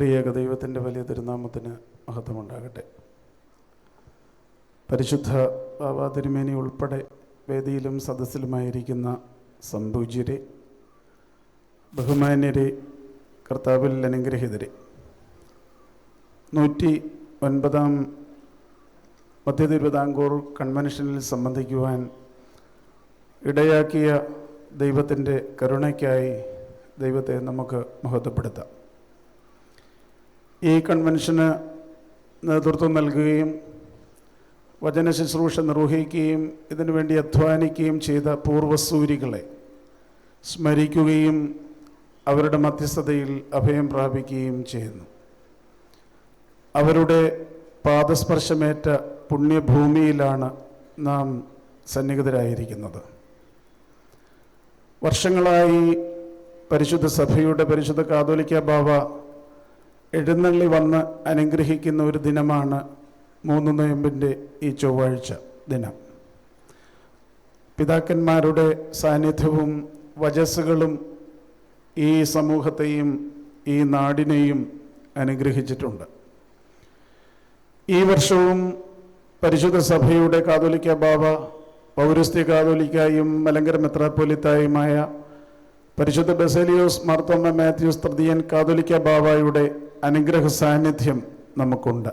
ത്രിയേക ദൈവത്തിന്റെ വലിയ തിരുനാമത്തിന് മഹത്വമുണ്ടാകട്ടെ. പരിശുദ്ധ ബാബാ തിരുമേനി ഉൾപ്പെടെ വേദിയിലും സദസ്സിലുമായിരിക്കുന്ന സംപൂജ്യരെ ബഹുമാന്യരെ കർത്താവിൽ അനുഗ്രഹിതരെ നൂറ്റി ഒൻപതാം മധ്യ തിരുവിതാംകൂർ കൺവെൻഷനിൽ സംബന്ധിക്കുവാൻ ഇടയാക്കിയ ദൈവത്തിന്റെ കരുണയ്ക്കായി ദൈവത്തെ നമുക്ക് മഹത്വപ്പെടുത്താം. ഈ കൺവെൻഷന് നേതൃത്വം നൽകുകയും വചന ശുശ്രൂഷ നിർവഹിക്കുകയും ഇതിനുവേണ്ടി അധ്വാനിക്കുകയും ചെയ്ത പൂർവസൂരികളെ സ്മരിക്കുകയും അവരുടെ മധ്യസ്ഥതയിൽ അഭയം പ്രാപിക്കുകയും ചെയ്യുന്നു. അവരുടെ പാദസ്പർശമേറ്റ പുണ്യഭൂമിയിലാണ് നാം സന്നിഹിതരായിരിക്കുന്നത്. വർഷങ്ങളായി പരിശുദ്ധ സഭയുടെ പരിശുദ്ധ കാതോലിക്ക ബാബ എഴുന്നള്ളി വന്ന് അനുഗ്രഹിക്കുന്ന ഒരു ദിനമാണ് മൂന്ന് നോയമ്പിന്റെ ഈ ചൊവ്വാഴ്ച ദിനം. പിതാക്കന്മാരുടെ സാന്നിധ്യവും വജസ്സുകളും ഈ സമൂഹത്തെയും ഈ നാടിനെയും അനുഗ്രഹിച്ചിട്ടുണ്ട്. ഈ വർഷവും പരിശുദ്ധ സഭയുടെ കാതോലിക്ക ബാബ പൗരസ്ത്യ കാതോലിക്കായും മലങ്കര മെത്രാപ്പൊലിത്തായുമായ പരിശുദ്ധ ബസേലിയോസ് മാർത്തോമ മാത്യൂസ് തൃതീയൻ കാതോലിക്ക ബാബായുടെ അനുഗ്രഹ സാന്നിധ്യം നമുക്കുണ്ട്.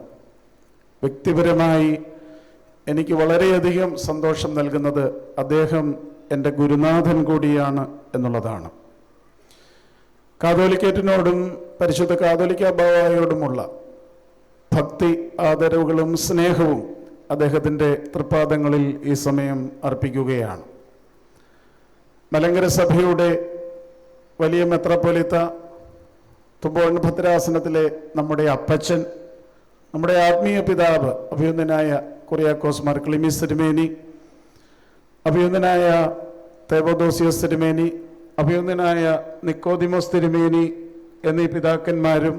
വ്യക്തിപരമായി എനിക്ക് വളരെയധികം സന്തോഷം നൽകുന്നത് അദ്ദേഹം എന്റെ ഗുരുനാഥൻ കൂടിയാണ് എന്നുള്ളതാണ്. കാതോലിക്കേറ്റിനോടും പരിശുദ്ധ കാതോലിക്ക ബാബായോടുമുള്ള ഭക്തി ആദരവുകളും സ്നേഹവും അദ്ദേഹത്തിന്റെ തൃപ്പാദങ്ങളിൽ ഈ സമയം അർപ്പിക്കുകയാണ്. മലങ്കര സഭയുടെ വലിയ മെത്രാപ്പൊലിത്ത തുമ്പോൺ ഭദ്രാസനത്തിലെ നമ്മുടെ അപ്പച്ചൻ നമ്മുടെ ആത്മീയ പിതാവ് അഭിയുന്നനായ കുറിയാക്കോസ് മാർ ക്ലിമിസ് തിരുമേനി അഭിയുന്നനായ തേവോദോസിയോസ് തിരുമേനി അഭിയുന്നനായ നിക്കോദിമോസ് തിരുമേനി എന്നീ പിതാക്കന്മാരും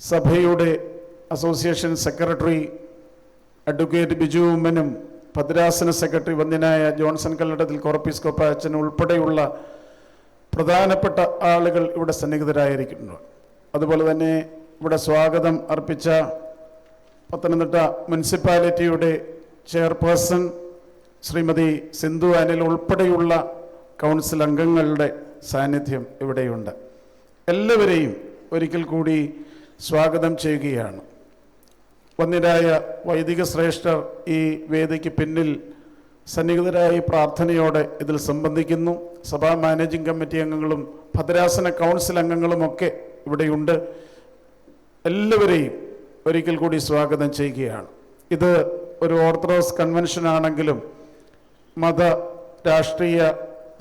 സഭയുടെ അസോസിയേഷൻ സെക്രട്ടറി അഡ്വക്കേറ്റ് ബിജു ഉമ്മനും ഭദ്രാസന സെക്രട്ടറി വന്യനായ ജോൺസൺ കല്ലടത്തിൽ കോർപ്പിസ്കോപ്പ അച്ഛൻ ഉൾപ്പെടെയുള്ള പ്രധാനപ്പെട്ട ആളുകൾ ഇവിടെ സന്നിഹിതരായിരിക്കുന്നു. അതുപോലെ തന്നെ ഇവിടെ സ്വാഗതം അർപ്പിച്ച പത്തനംതിട്ട മുനിസിപ്പാലിറ്റിയുടെ ചെയർപേഴ്സൺ ശ്രീമതി സിന്ധു അനിൽ ഉൾപ്പെടെയുള്ള കൗൺസിൽ അംഗങ്ങളുടെ സാന്നിധ്യം ഇവിടെയുണ്ട്. എല്ലാവരെയും ഒരിക്കൽ കൂടി സ്വാഗതം ചെയ്യുകയാണ്. വന്നിരായ വൈദിക ശ്രേഷ്ഠർ ഈ വേദിക്ക് പിന്നിൽ സന്നിഹിതരായി പ്രാർത്ഥനയോടെ ഇതിൽ സംബന്ധിക്കുന്നു. സഭാ മാനേജിംഗ് കമ്മിറ്റി അംഗങ്ങളും ഭദ്രാസന കൗൺസിൽ അംഗങ്ങളുമൊക്കെ ഇവിടെയുണ്ട്. എല്ലാവരെയും ഒരിക്കൽ കൂടി സ്വാഗതം ചെയ്യുകയാണ്. ഇത് ഒരു ഓർത്തഡോക്സ് കൺവെൻഷൻ ആണെങ്കിലും മത രാഷ്ട്രീയ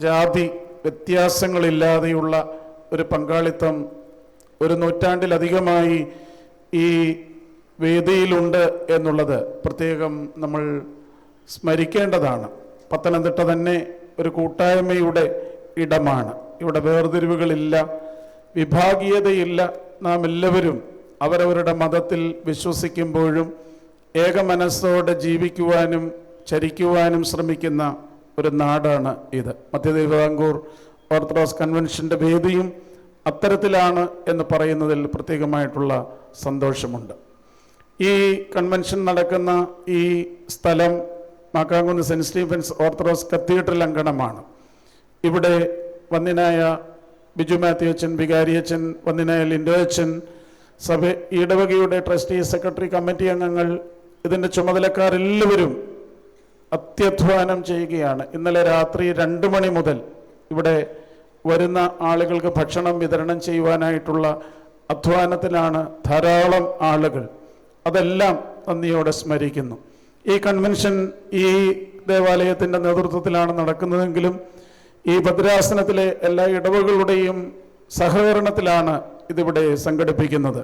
ജാതി വ്യത്യാസങ്ങളില്ലാതെയുള്ള ഒരു പങ്കാളിത്തം ഒരു നൂറ്റാണ്ടിലധികമായി ഈ വേദിയിലുണ്ട് എന്നുള്ളത് പ്രത്യേകം നമ്മൾ സ്മരിക്കേണ്ടതാണ്. പത്തനംതിട്ട തന്നെ ഒരു കൂട്ടായ്മയുടെ ഇടമാണ്. ഇവിടെ വേർതിരിവുകളില്ല വിഭാഗീയതയില്ല. നാം എല്ലാവരും അവരവരുടെ മതത്തിൽ വിശ്വസിക്കുമ്പോഴും ഏക മനസ്സോടെ ജീവിക്കുവാനും ചരിക്കുവാനും ശ്രമിക്കുന്ന ഒരു നാടാണ് ഇത്. മധ്യ തിരുവിതാംകൂർ ഓർത്തഡോക്സ് കൺവെൻഷന്റെ വേദിയും അത്തരത്തിലാണ് എന്ന് പറയുന്നതിൽ പ്രത്യേകമായിട്ടുള്ള സന്തോഷമുണ്ട്. ഈ കൺവെൻഷൻ നടക്കുന്ന ഈ സ്ഥലം Makkamkunnu saint Stephen's orthodox cathedral അങ്കണമാണ് ഇവിടെ വന്നിനായ ബിജു മാത്യു അച്ഛൻ വികാരിയച്ഛൻ വന്യനായ ലിൻഡോ അച്ഛൻ സഭ ഇടവകയുടെ ട്രസ്റ്റി സെക്രട്ടറി കമ്മിറ്റി അംഗങ്ങൾ ഇതിന്റെ ചുമതലക്കാരെല്ലാവരും അത്യധ്വാനം ചെയ്യുകയാണ്. ഇന്നലെ രാത്രി രണ്ട് മണി മുതൽ ഇവിടെ വരുന്ന ആളുകൾക്ക് ഭക്ഷണം വിതരണം ചെയ്യുവാനായിട്ടുള്ള അധ്വാനത്തിലാണ് ധാരാളം ആളുകൾ. അതെല്ലാം നന്ദിയോടെ സ്മരിക്കുന്നു. ഈ കൺവെൻഷൻ ഈ ദേവാലയത്തിന്റെ നേതൃത്വത്തിലാണ് നടക്കുന്നതെങ്കിലും ഈ ഭദ്രാസനത്തിലെ എല്ലാ ഇടവകളുടെയും സഹകരണത്തിലാണ് ഇതിവിടെ സംഘടിപ്പിക്കുന്നത്.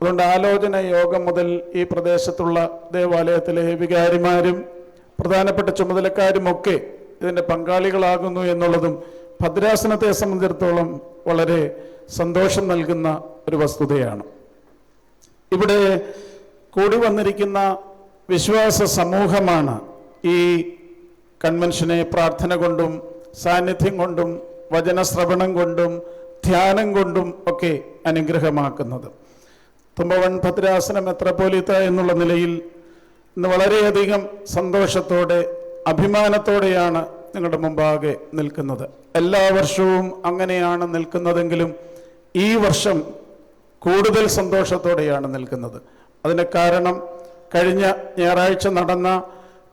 അതുകൊണ്ട് ആലോചന യോഗം മുതൽ ഈ പ്രദേശത്തുള്ള ദേവാലയത്തിലെ വികാരിമാരും പ്രധാനപ്പെട്ട ചുമതലക്കാരുമൊക്കെ ഇതിന്റെ പങ്കാളികളാകുന്നു എന്നുള്ളതും ഭദ്രാസനത്തെ സംബന്ധിച്ചിടത്തോളം വളരെ സന്തോഷം നൽകുന്ന ഒരു വസ്തുതയാണ്. ഇവിടെ കൂടി വന്നിരിക്കുന്ന വിശ്വാസ സമൂഹമാണ് ഈ കൺവെൻഷനെ പ്രാർത്ഥന കൊണ്ടും സാന്നിധ്യം കൊണ്ടും വചനശ്രവണം കൊണ്ടും ധ്യാനം കൊണ്ടും ഒക്കെ അനുഗ്രഹമാക്കുന്നത്. തുമ്പവൺ ഭദ്രാസനം എത്ര പോലീത്ത എന്നുള്ള നിലയിൽ ഇന്ന് വളരെയധികം സന്തോഷത്തോടെ അഭിമാനത്തോടെയാണ് നിങ്ങളുടെ മുമ്പാകെ നിൽക്കുന്നത്. എല്ലാ വർഷവും അങ്ങനെയാണ് നിൽക്കുന്നതെങ്കിലും ഈ വർഷം കൂടുതൽ സന്തോഷത്തോടെയാണ് നിൽക്കുന്നത്. അതിന് കാരണം കഴിഞ്ഞ ഞായറാഴ്ച നടന്ന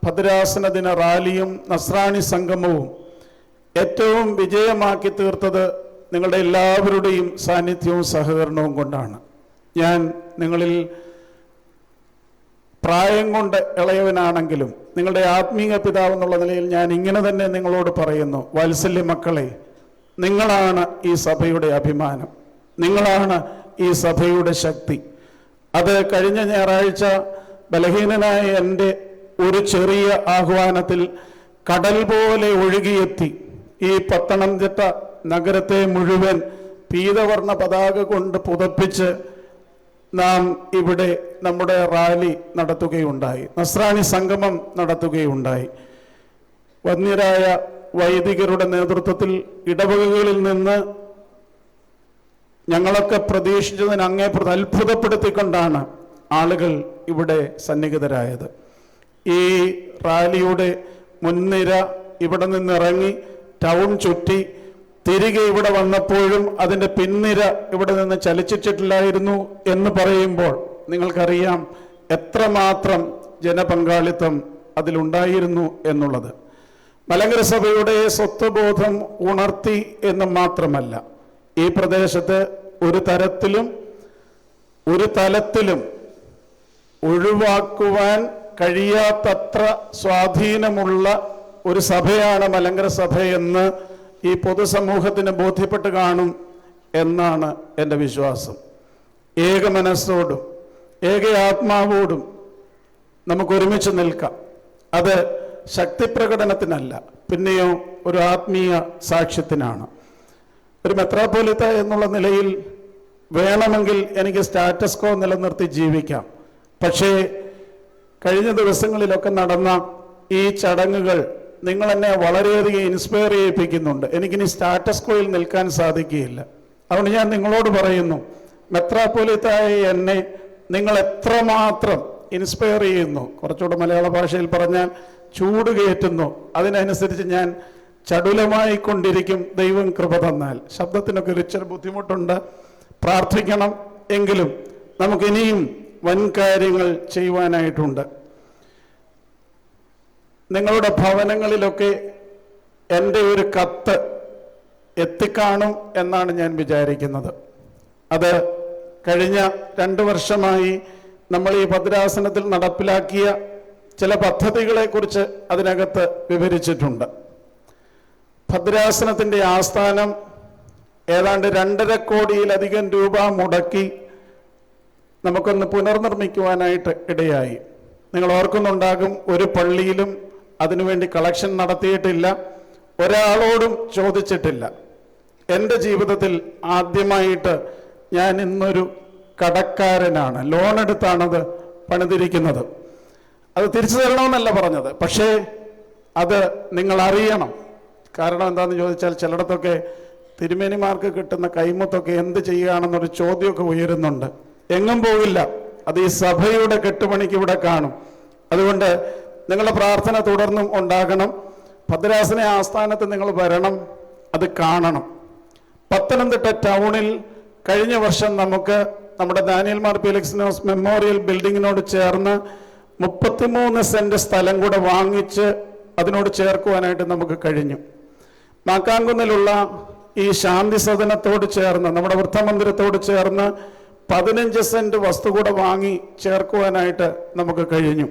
ഭദ്രാസന ദിന റാലിയും നസ്രാണി സംഗമവും ഏറ്റവും വിജയമാക്കി തീർത്തത് നിങ്ങളുടെ എല്ലാവരുടെയും സാന്നിധ്യവും സഹകരണവും കൊണ്ടാണ്. ഞാൻ നിങ്ങളിൽ പ്രായം കൊണ്ട് ഇളയവനാണെങ്കിലും നിങ്ങളുടെ ആത്മീയ പിതാവ് എന്നുള്ള നിലയിൽ ഞാൻ ഇങ്ങനെ തന്നെ നിങ്ങളോട് പറയുന്നു വാത്സല്യ മക്കളെ നിങ്ങളാണ് ഈ സഭയുടെ അഭിമാനം. നിങ്ങളാണ് ഈ സഭയുടെ ശക്തി. അത് കഴിഞ്ഞ ഞായറാഴ്ച ബലഹീനനായ എന്റെ ഒരു ചെറിയ ആഹ്വാനത്തിൽ കടൽ പോലെ ഒഴുകിയെത്തി. ഈ പത്തനംതിട്ട നഗരത്തെ മുഴുവൻ പീതവർണ പതാക കൊണ്ട് പുതപ്പിച്ച് നാം ഇവിടെ നമ്മുടെ റാലി നടത്തുകയുണ്ടായി. നസ്രാണി സംഗമം നടത്തുകയുണ്ടായി. വന്യരായ വൈദികരുടെ നേതൃത്വത്തിൽ ഇടവകകളിൽ നിന്ന് ഞങ്ങളൊക്കെ പ്രതീക്ഷിച്ചതിന് അങ്ങേ അത്ഭുതപ്പെടുത്തിക്കൊണ്ടാണ് ആളുകൾ ഇവിടെ സന്നിഹിതരായത്. ഈ റാലിയുടെ മുൻനിര ഇവിടെ നിന്നിറങ്ങി ടൗൺ ചുറ്റി തിരികെ ഇവിടെ വന്നപ്പോഴും അതിന്റെ പിൻനിര ഇവിടെ നിന്ന് ചലിച്ചിട്ടില്ലായിരുന്നു എന്ന് പറയുമ്പോൾ നിങ്ങൾക്കറിയാം എത്രമാത്രം ജനപങ്കാളിത്തം അതിലുണ്ടായിരുന്നു എന്നുള്ളത്. മലങ്കര സഭയുടെ സ്വത്വബോധം ഉണർത്തി എന്ന് മാത്രമല്ല ഈ പ്രദേശത്ത് ഒരു തരത്തിലും ഒരു തലത്തിലും ഒഴിവാക്കുവാൻ കഴിയാത്തത്ര സ്വാധീനമുള്ള ഒരു സഭയാണ് മലങ്കര സഭയെന്ന് ഈ പൊതുസമൂഹത്തിന് ബോധ്യപ്പെട്ട് കാണും എന്നാണ് എന്റെ വിശ്വാസം. ഏക മനസ്സോടും ഏക ആത്മാവോടും നമുക്കൊരുമിച്ച് നിൽക്കാം. അത് ശക്തിപ്രകടനത്തിനല്ല പിന്നെയോ ഒരു ആത്മീയ സാക്ഷ്യത്തിനാണ്. ഒരു മെത്രാപോലിത്ത എന്നുള്ള നിലയിൽ വേണമെങ്കിൽ എനിക്ക് സ്റ്റാറ്റസ് കോ നിലനിർത്തി ജീവിക്കാം. പക്ഷേ കഴിഞ്ഞ ദിവസങ്ങളിലൊക്കെ നടന്ന ഈ ചടങ്ങുകൾ നിങ്ങൾ എന്നെ വളരെയധികം ഇൻസ്പയർ ചെയ്യിപ്പിക്കുന്നുണ്ട്. എനിക്കിനി സ്റ്റാറ്റസ് കോയിൽ നിൽക്കാൻ സാധിക്കുകയില്ല. അതുകൊണ്ട് ഞാൻ നിങ്ങളോട് പറയുന്നു മെത്രാപ്പൊലിത്തായ എന്നെ നിങ്ങൾ എത്രമാത്രം ഇൻസ്പയർ ചെയ്യുന്നു. കുറച്ചുകൂടെ മലയാള ഭാഷയിൽ പറഞ്ഞാൽ ചൂട് കയറ്റുന്നു അതിനനുസരിച്ച് ഞാൻ ചടുലമായി കൊണ്ടിരിക്കും ദൈവം കൃപ തന്നാൽ. ശബ്ദത്തിനൊക്കെ ഒരു ഇച്ചിരി ബുദ്ധിമുട്ടുണ്ട്. പ്രാർത്ഥിക്കണം എങ്കിലും നമുക്കിനിയും വൻ കാര്യങ്ങൾ ചെയ്യുവാനായിട്ടുണ്ട്. നിങ്ങളുടെ ഭവനങ്ങളിലൊക്കെ എന്റെ ഒരു കത്ത് എത്തിക്കാണും എന്നാണ് ഞാൻ വിചാരിക്കുന്നത്. അത് കഴിഞ്ഞ രണ്ട് വർഷമായി നമ്മൾ ഈ ഭദ്രാസനത്തിൽ നടപ്പിലാക്കിയ ചില പദ്ധതികളെക്കുറിച്ച് അതിനകത്ത് വിവരിച്ചിട്ടുണ്ട്. ഭദ്രാസനത്തിന്റെ ആസ്ഥാനം ഏതാണ്ട് രണ്ടര കോടിയിലധികം രൂപ മുടക്കി നമുക്കൊന്ന് പുനർനിർമ്മിക്കുവാനായിട്ട് ഇടയായി. നിങ്ങൾ ഓർക്കുന്നുണ്ടാകും ഒരു പള്ളിയിലും അതിനുവേണ്ടി കളക്ഷൻ നടത്തിയിട്ടില്ല ഒരാളോടും ചോദിച്ചിട്ടില്ല. എന്റെ ജീവിതത്തിൽ ആദ്യമായിട്ട് ഞാൻ ഇന്നൊരു കടക്കാരനാണ് ലോൺ എടുത്താണത് പണിതിരിക്കുന്നത്. അത് തിരിച്ചു തരണമെന്നല്ല പറഞ്ഞത് പക്ഷേ അത് നിങ്ങൾ അറിയണം കാരണം എന്താണെന്ന് ചോദിച്ചാൽ ചിലയിടത്തൊക്കെ തിരുമേനിമാർക്ക് കിട്ടുന്ന കൈമുത്തൊക്കെ എന്ത് ചെയ്യുകയാണെന്നൊരു ചോദ്യമൊക്കെ ഉയരുന്നുണ്ട്. എങ്ങും പോകില്ല അത് ഈ സഭയുടെ കെട്ടുപണിക്ക് ഇവിടെ കാണും. അതുകൊണ്ട് നിങ്ങളുടെ പ്രാർത്ഥന തുടർന്നും ഉണ്ടാകണം. ഭദ്രാസന ആസ്ഥാനത്ത് നിങ്ങൾ വരണം. അത് കാണണം. പത്തനംതിട്ട ടൗണിൽ കഴിഞ്ഞ വർഷം നമുക്ക് നമ്മുടെ ദാനിയൽ മാർ ഫിലിക്സിനോസ് മെമ്മോറിയൽ ബിൽഡിങ്ങിനോട് ചേർന്ന് മുപ്പത്തിമൂന്ന് സെന്റ് സ്ഥലം കൂടെ വാങ്ങിച്ച് അതിനോട് ചേർക്കുവാനായിട്ട് നമുക്ക് കഴിഞ്ഞു. മാക്കാങ്കുന്നിലുള്ള ഈ ശാന്തി സദനത്തോട് ചേർന്ന് നമ്മുടെ വൃദ്ധമന്ദിരത്തോട് ചേർന്ന് പതിനഞ്ച് സെന്റ് വസ്തു കൂടെ വാങ്ങി ചേർക്കുവാനായിട്ട് നമുക്ക് കഴിഞ്ഞു.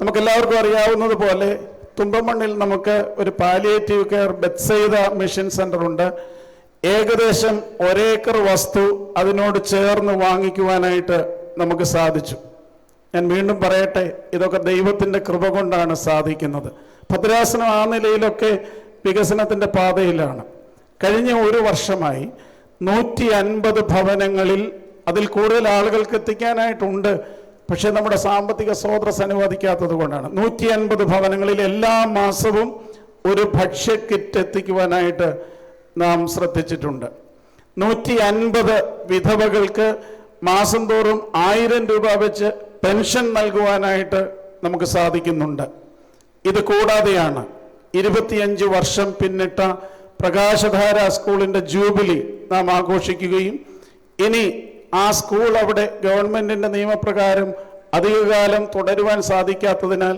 നമുക്കെല്ലാവർക്കും അറിയാവുന്നത് പോലെ തുമ്പമണ്ണിൽ നമുക്ക് ഒരു palliative care Bethsaida mission centre ഉണ്ട് ഏകദേശം ഒരേക്കർ വസ്തു അതിനോട് ചേർന്ന് വാങ്ങിക്കുവാനായിട്ട് നമുക്ക് സാധിച്ചു. ഞാൻ വീണ്ടും പറയട്ടെ ഇതൊക്കെ ദൈവത്തിന്റെ കൃപ കൊണ്ടാണ് സാധിക്കുന്നത്. ഭദ്രാസനം ആ നിലയിലൊക്കെ വികസനത്തിന്റെ പാതയിലാണ്. കഴിഞ്ഞ ഒരു വർഷമായി നൂറ്റി അൻപത് ഭവനങ്ങളിൽ അതിൽ കൂടുതൽ ആളുകൾക്ക് എത്തിക്കാനായിട്ടുണ്ട്. പക്ഷെ നമ്മുടെ സാമ്പത്തിക സ്രോതസ് അനുവദിക്കാത്തത് കൊണ്ടാണ്. നൂറ്റി അൻപത് ഭവനങ്ങളിൽ എല്ലാ മാസവും ഒരു ഭക്ഷ്യ കിറ്റ് എത്തിക്കുവാനായിട്ട് നാം ശ്രദ്ധിച്ചിട്ടുണ്ട്. നൂറ്റി അൻപത് വിധവകൾക്ക് മാസം തോറും ആയിരം രൂപ വെച്ച് പെൻഷൻ നൽകുവാനായിട്ട് നമുക്ക് സാധിക്കുന്നുണ്ട്. ഇത് കൂടാതെയാണ് ഇരുപത്തിയഞ്ച് വർഷം പിന്നിട്ട പ്രകാശധാര സ്കൂളിന്റെ ജൂബിലി നാം ആഘോഷിക്കുകയും ഇനി ആ സ്കൂൾ അവിടെ ഗവൺമെന്റിന്റെ നിയമപ്രകാരം അധികകാലം തുടരുവാൻ സാധിക്കാത്തതിനാൽ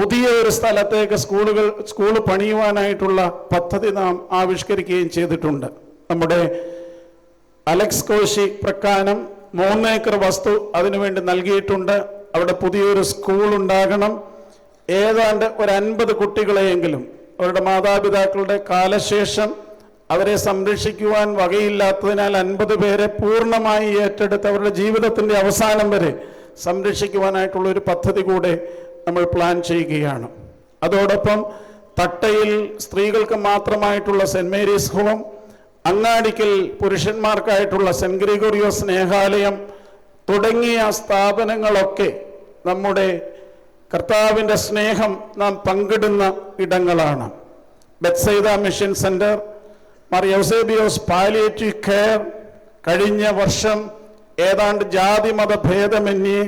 പുതിയ ഒരു സ്ഥലത്തേക്ക് സ്കൂളുകൾ സ്കൂൾ പണിയുവാനായിട്ടുള്ള പദ്ധതി നാം ആവിഷ്കരിക്കുകയും ചെയ്തിട്ടുണ്ട്. നമ്മുടെ അലക്സ് കോശി പ്രക്കാനം മൂന്നേക്കർ വസ്തു അതിനുവേണ്ടി നൽകിയിട്ടുണ്ട്. അവിടെ പുതിയൊരു സ്കൂൾ ഉണ്ടാകണം. ഏതാണ്ട് ഒരു അൻപത് കുട്ടികളെയെങ്കിലും അവരുടെ മാതാപിതാക്കളുടെ കാലശേഷം അവരെ സംരക്ഷിക്കുവാൻ വകയില്ലാത്തതിനാൽ അൻപത് പേരെ പൂർണമായി ഏറ്റെടുത്ത് അവരുടെ ജീവിതത്തിന്റെ അവസാനം വരെ സംരക്ഷിക്കുവാനായിട്ടുള്ള ഒരു പദ്ധതി കൂടെ നമ്മൾ പ്ലാൻ ചെയ്യുകയാണ്. അതോടൊപ്പം തട്ടയിൽ സ്ത്രീകൾക്ക് മാത്രമായിട്ടുള്ള സെന്റ് മേരീസ് ഹോം അങ്ങാടിക്കൽ പുരുഷന്മാർക്കായിട്ടുള്ള സെന്റ് ഗ്രിഗോറിയോ സ്നേഹാലയം തുടങ്ങിയ സ്ഥാപനങ്ങളൊക്കെ നമ്മുടെ കർത്താവിന്റെ സ്നേഹം നാം പങ്കിടുന്ന ഇടങ്ങളാണ്. Bethsaida mission centre Mar Eusebios palliative care കഴിഞ്ഞ വർഷം ഏതാണ്ട് ജാതി മത ഭേദമന്യേ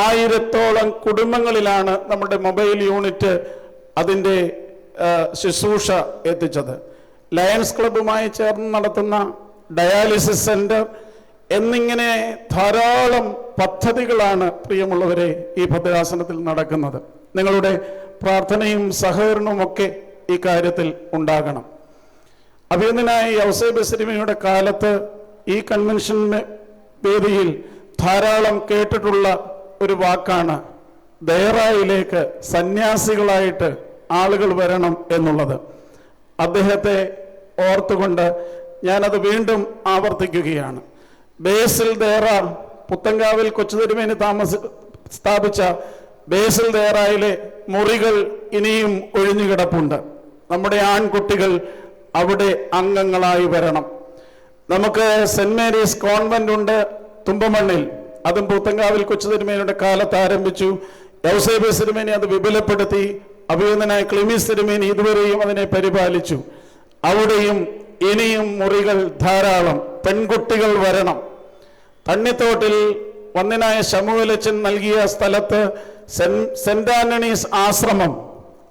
ആയിരത്തോളം കുടുംബങ്ങളിലാണ് നമ്മുടെ മൊബൈൽ യൂണിറ്റ് അതിന്റെ ശുശ്രൂഷ എത്തിച്ചത്. ലയൺസ് ക്ലബ്ബുമായി ചേർന്ന് നടത്തുന്ന ഡയാലിസിസ് സെന്റർ എന്നിങ്ങനെ ധാരാളം പദ്ധതികളാണ് പ്രിയമുള്ളവരെ ഈ ഭദ്രാസനത്തിൽ നടക്കുന്നത്. നിങ്ങളുടെ പ്രാർത്ഥനയും സഹകരണവും ഒക്കെ ഈ കാര്യത്തിൽ ഉണ്ടാകണം. അഭിനന്ദനായ യവസൈ ബസരിമയുടെ കാലത്ത് ഈ കൺവെൻഷൻ വേദിയിൽ ധാരാളം കേട്ടിട്ടുള്ള ഒരു വാക്കാണ് ദയറായിലേക്ക് സന്യാസികളായിട്ട് ആളുകൾ വരണം എന്നുള്ളത്. അദ്ദേഹത്തെ ഓർത്തുകൊണ്ട് ഞാനത് വീണ്ടും ആവർത്തിക്കുകയാണ്. ബേസിൽ ദേറ പുത്തങ്കാവിൽ കൊച്ചുതിരുമേനി താമസ സ്ഥാപിച്ച ബേസിൽ ദേറായിലെ മുറികൾ ഇനിയും ഒഴിഞ്ഞുകിടപ്പുണ്ട്. നമ്മുടെ ആൺകുട്ടികൾ അവിടെ അംഗങ്ങളായി വരണം. നമുക്ക് സെന്റ് മേരീസ് കോൺവെന്റ് ഉണ്ട് തുമ്പമണ്ണിൽ. അതും പൂത്തങ്കാവിൽ കൊച്ചുതിരുമേനിയുടെ കാലത്ത് ആരംഭിച്ചു. ഔസേബി സിരുമേനി അത് വിപുലപ്പെടുത്തി. അഭിനന്ദനായ ക്ലിമീസ് തിരുമേനി ഇതുവരെയും അതിനെ പരിപാലിച്ചു. അവിടെയും ഇനിയും മുറികൾ ധാരാളം. പെൺകുട്ടികൾ വരണം. തണ്ണിത്തോട്ടിൽ വന്നിനായ ശമുവലച്ചൻ നൽകിയ സ്ഥലത്ത് സെന്റ് ആന്റണീസ് ആശ്രമം.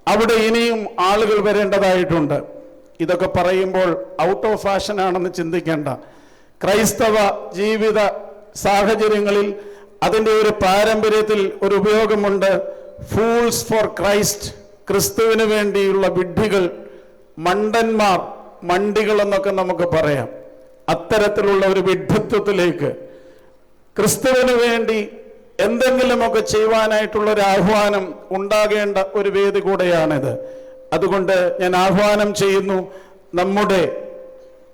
അവിടെ ഇനിയും ആളുകൾ വരേണ്ടതായിട്ടുണ്ട്. ഇതൊക്കെ പറയുമ്പോൾ ഔട്ട് ഓഫ് ഫാഷൻ ആണെന്ന് ചിന്തിക്കേണ്ട. ക്രൈസ്തവ ജീവിത സാഹചര്യങ്ങളിൽ അതിന്റെ ഒരു പാരമ്പര്യത്തിൽ ഒരു ഉപയോഗമുണ്ട്. ഫൂൾസ് ഫോർ ക്രൈസ്റ്റ് ക്രിസ്തുവിന് വേണ്ടിയുള്ള വിഡ്ഢികൾ മണ്ടന്മാർ മണ്ടികൾ എന്നൊക്കെ നമുക്ക് പറയാം. അത്തരത്തിലുള്ള ഒരു വിഡ്ഢിത്വത്തിലേക്ക്. ക്രിസ്തുവിന് വേണ്ടി എന്തെങ്കിലുമൊക്കെ ചെയ്യുവാനായിട്ടുള്ള ഒരു ആഹ്വാനം ഉണ്ടാകേണ്ട ഒരു വേദി കൂടെയാണിത്. അതുകൊണ്ട് ഞാൻ ആഹ്വാനം ചെയ്യുന്നു നമ്മുടെ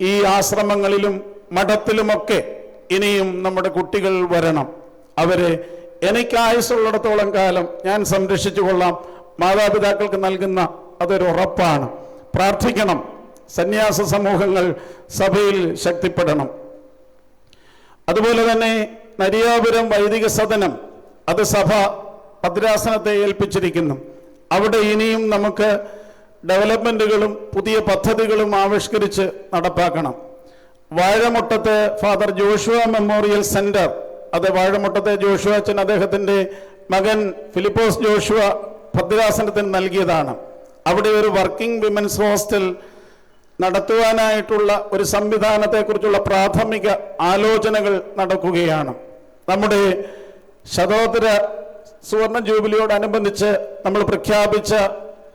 ഈ ആശ്രമങ്ങളിലും മഠത്തിലുമൊക്കെ ഇനിയും നമ്മുടെ കുട്ടികൾ വരണം. അവരെ എനിക്ക് ആയുസ്സുള്ളിടത്തോളം കാലം ഞാൻ സംരക്ഷിച്ചു കൊള്ളാം. മാതാപിതാക്കൾക്ക് നൽകുന്ന അതൊരു ഉറപ്പാണ്. പ്രാർത്ഥിക്കണം. സന്യാസ സമൂഹങ്ങൾ സഭയിൽ ശക്തിപ്പെടണം. അതുപോലെ തന്നെ നരിയാപുരം വൈദിക സദനം അത് സഭ ഭദ്രാസനത്തെ ഏൽപ്പിച്ചിരിക്കുന്നു. അവിടെ ഇനിയും നമുക്ക് ഡെവലപ്മെന്റുകളും പുതിയ പദ്ധതികളും ആവിഷ്കരിച്ച് നടപ്പാക്കണം. വാഴമുട്ടത്തെ ഫാദർ ജോഷുവ മെമ്മോറിയൽ സെന്റർ അത് വാഴമുട്ടത്തെ ജോഷുവ അച്ഛൻ അദ്ദേഹത്തിന്റെ മകൻ ഫിലിപ്പോസ് ജോഷുവ ഭദ്രാസനത്തിന് നൽകിയതാണ്. അവിടെ ഒരു വർക്കിംഗ് വിമൻസ് ഹോസ്റ്റൽ നടത്തുവാനായിട്ടുള്ള ഒരു സംവിധാനത്തെക്കുറിച്ചുള്ള പ്രാഥമിക ആലോചനകൾ നടക്കുകയാണ്. നമ്മുടെ ശതോത്തര സുവർണ ജൂബിലിയോടനുബന്ധിച്ച് നമ്മൾ പ്രഖ്യാപിച്ച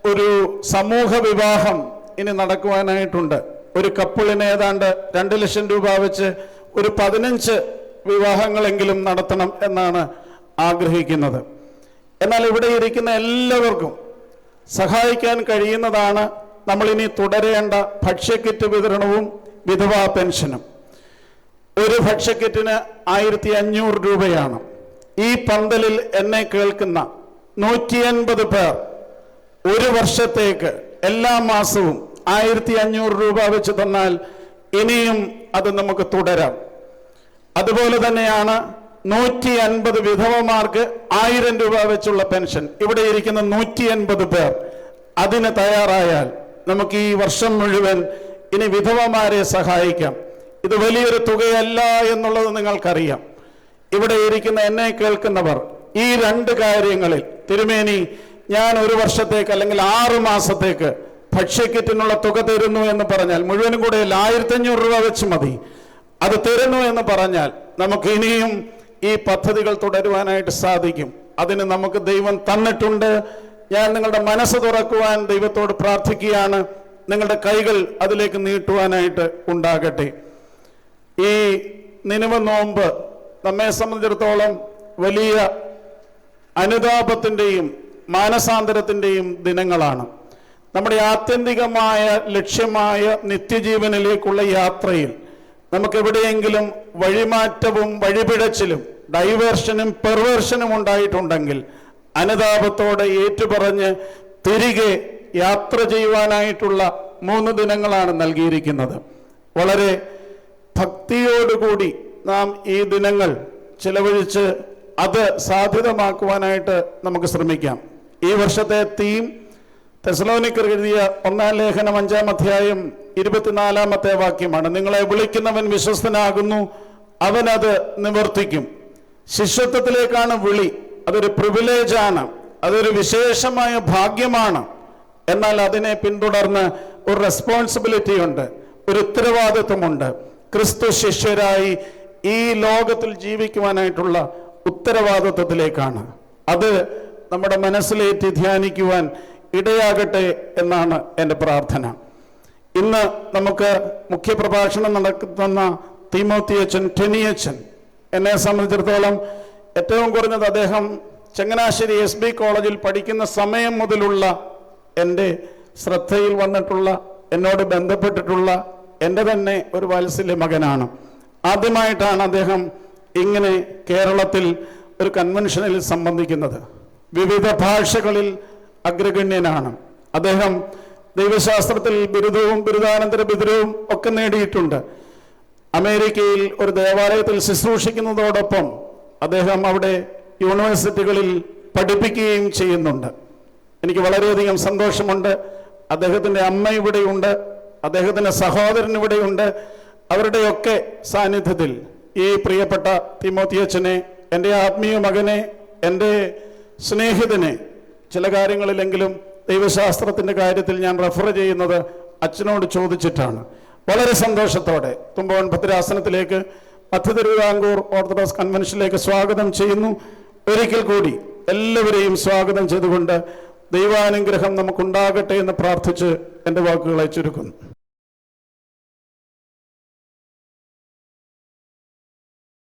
ഒരു സമൂഹ വിവാഹം ഇനി നടക്കുവാനായിട്ടുണ്ട്. ഒരു കപ്പിളിന് ഏതാണ്ട് രണ്ട് ലക്ഷം രൂപ വെച്ച് ഒരു പതിനഞ്ച് വിവാഹങ്ങളെങ്കിലും നടത്തണം എന്നാണ് ആഗ്രഹിക്കുന്നത്. എന്നാൽ ഇവിടെ ഇരിക്കുന്ന എല്ലാവർക്കും സഹായിക്കാൻ കഴിയുന്നതാണ് നമ്മളിനി തുടരേണ്ട ഭക്ഷ്യക്കിറ്റ് വിതരണവും വിധവാ പെൻഷനും. ഒരു ഭക്ഷ്യക്കിറ്റിന് ആയിരത്തി അഞ്ഞൂറ് രൂപയാണ്. ഈ പന്തലിൽ എന്നെ കേൾക്കുന്ന നൂറ്റി അൻപത് പേർ ഒരു വർഷത്തേക്ക് എല്ലാ മാസവും ആയിരത്തി അഞ്ഞൂറ് രൂപ വെച്ച് തന്നാൽ ഇനിയും അത് നമുക്ക് തുടരാം. അതുപോലെ തന്നെയാണ് നൂറ്റി അൻപത് വിധവമാർക്ക് ആയിരം രൂപ വെച്ചുള്ള പെൻഷൻ. ഇവിടെ ഇരിക്കുന്ന നൂറ്റി അൻപത് പേർ അതിന് തയ്യാറായാൽ നമുക്ക് ഈ വർഷം മുഴുവൻ ഇനി വിധവമാരെ സഹായിക്കാം. ഇത് വലിയൊരു തുകയല്ല എന്നുള്ളത് നിങ്ങൾക്കറിയാം. ഇവിടെ ഇരിക്കുന്ന എന്നെ കേൾക്കുന്നവർ ഈ രണ്ട് കാര്യങ്ങളിൽ തിരുമേനി ഞാൻ ഒരു വർഷത്തേക്ക് അല്ലെങ്കിൽ ആറു മാസത്തേക്ക് ഭക്ഷ്യക്കിറ്റിനുള്ള തുക തരുന്നു എന്ന് പറഞ്ഞാൽ മുഴുവനും കൂടെ ആയിരത്തി അഞ്ഞൂറ് രൂപ വെച്ച് മതി. അത് തരുന്നു എന്ന് പറഞ്ഞാൽ നമുക്ക് ഇനിയും ഈ പദ്ധതികൾ തുടരുവാനായിട്ട് സാധിക്കും. അതിന് നമുക്ക് ദൈവം തന്നിട്ടുണ്ട്. ഞാൻ നിങ്ങളുടെ മനസ്സ് തുറക്കുവാൻ ദൈവത്തോട് പ്രാർത്ഥിക്കുകയാണ്. നിങ്ങളുടെ കൈകൾ അതിലേക്ക് നീട്ടുവാനായിട്ട് ഉണ്ടാകട്ടെ. ഈ നിനവ് നോമ്പ് നമ്മെ സംബന്ധിച്ചിടത്തോളം വലിയ അനുതാപത്തിന്റെയും മാനസാന്തരത്തിന്റെയും ദിനങ്ങളാണ്. നമ്മുടെ ആത്യന്തികമായ ലക്ഷ്യമായ നിത്യജീവനിലേക്കുള്ള യാത്രയിൽ നമുക്ക് എവിടെയെങ്കിലും വഴിമാറ്റവും വഴിപിഴച്ചിലും ഡൈവേർഷനും പെർവേർഷനും ഉണ്ടായിട്ടുണ്ടെങ്കിൽ അനുതാപത്തോടെ ഏറ്റുപറഞ്ഞ് തിരികെ യാത്ര ചെയ്യുവാനായിട്ടുള്ള മൂന്ന് ദിനങ്ങളാണ് നൽകിയിരിക്കുന്നത്. വളരെ ഭക്തിയോടുകൂടി നാം ഈ ദിനങ്ങൾ ചിലവഴിച്ച് അത് സാധ്യതമാക്കുവാനായിട്ട് നമുക്ക് ശ്രമിക്കാം. ഈ വർഷത്തെ തീം തെസലോനിക്കർ എഴുതിയ ഒന്നാം ലേഖനം അഞ്ചാം അധ്യായം ഇരുപത്തിനാലാമത്തെ വാക്യമാണ്. നിങ്ങളെ വിളിക്കുന്നവൻ വിശ്വസ്തനാകുന്നു അവനത് നിവർത്തിക്കും. ശിഷ്യത്വത്തിലേക്കാണ് വിളി. അതൊരു പ്രിവിലേജാണ് അതൊരു വിശേഷമായ ഭാഗ്യമാണ്. എന്നാൽ അതിനെ പിന്തുടർന്ന് ഒരു റെസ്പോൺസിബിലിറ്റി ഉണ്ട് ഒരു ഉത്തരവാദിത്വമുണ്ട്. ക്രിസ്തു ശിഷ്യരായി ഈ ലോകത്തിൽ ജീവിക്കുവാനായിട്ടുള്ള ഉത്തരവാദിത്വത്തിലേക്കാണ്. അത് നമ്മുടെ മനസ്സിലേറ്റി ധ്യാനിക്കുവാൻ ഇടയാകട്ടെ എന്നാണ് എന്റെ പ്രാർത്ഥന. ഇന്ന് നമുക്ക് മുഖ്യപ്രഭാഷണം നടത്തുന്ന തീമോത്തിയച്ചൻ ടെനിയച്ചൻ എന്നെ സംബന്ധിച്ചിടത്തോളം ഏറ്റവും കുറഞ്ഞത് അദ്ദേഹം ചങ്ങനാശ്ശേരി എസ് ബി കോളേജിൽ പഠിക്കുന്ന സമയം മുതലുള്ള എന്റെ ശ്രദ്ധയിൽ വന്നിട്ടുള്ള എന്നോട് ബന്ധപ്പെട്ടിട്ടുള്ള എന്റെ തന്നെ ഒരു വത്സല്യ മകനാണ്. ആദ്യമായിട്ടാണ് അദ്ദേഹം ഇങ്ങനെ കേരളത്തിൽ ഒരു കൺവെൻഷനിൽ സംബന്ധിക്കുന്നത്. വിവിധ ഭാഷകളിൽ അഗ്രഗണ്യനാണ്. അദ്ദേഹം ദൈവശാസ്ത്രത്തിൽ ബിരുദവും ബിരുദാനന്തര ബിരുദവും ഒക്കെ നേടിയിട്ടുണ്ട്. അമേരിക്കയിൽ ഒരു ദേവാലയത്തിൽ ശുശ്രൂഷിക്കുന്നതോടൊപ്പം അദ്ദേഹം അവിടെ യൂണിവേഴ്സിറ്റികളിൽ പഠിപ്പിക്കുകയും ചെയ്യുന്നുണ്ട്. എനിക്ക് വളരെയധികം സന്തോഷമുണ്ട്. അദ്ദേഹത്തിന്റെ അമ്മ ഇവിടെയുണ്ട്. അദ്ദേഹത്തിന്റെ സഹോദരൻ ഇവിടെയുണ്ട്. അവരുടെയൊക്കെ സാന്നിധ്യത്തിൽ ഈ പ്രിയപ്പെട്ട തിമോത്തിയച്ചനെ എന്റെ ആത്മീയ മകനെ എന്റെ സ്നേഹിതനെ ചില കാര്യങ്ങളിലെങ്കിലും ദൈവശാസ്ത്രത്തിന്റെ കാര്യത്തിൽ ഞാൻ റെഫർ ചെയ്യുന്നത് അച്ഛനോട് ചോദിച്ചിട്ടാണ്. വളരെ സന്തോഷത്തോടെ തുമ്പവൻ ഭദ്രാസനത്തിലേക്ക് മധ്യ തിരുവിതാംകൂർ ഓർത്തഡോക്സ് കൺവെൻഷനിലേക്ക് സ്വാഗതം ചെയ്യുന്നു. ഒരിക്കൽ കൂടി എല്ലാവരെയും സ്വാഗതം ചെയ്തുകൊണ്ട് ദൈവാനുഗ്രഹം നമുക്കുണ്ടാകട്ടെ എന്ന് പ്രാർത്ഥിച്ച് എന്റെ വാക്കുകളെ ചുരുക്കുന്നു.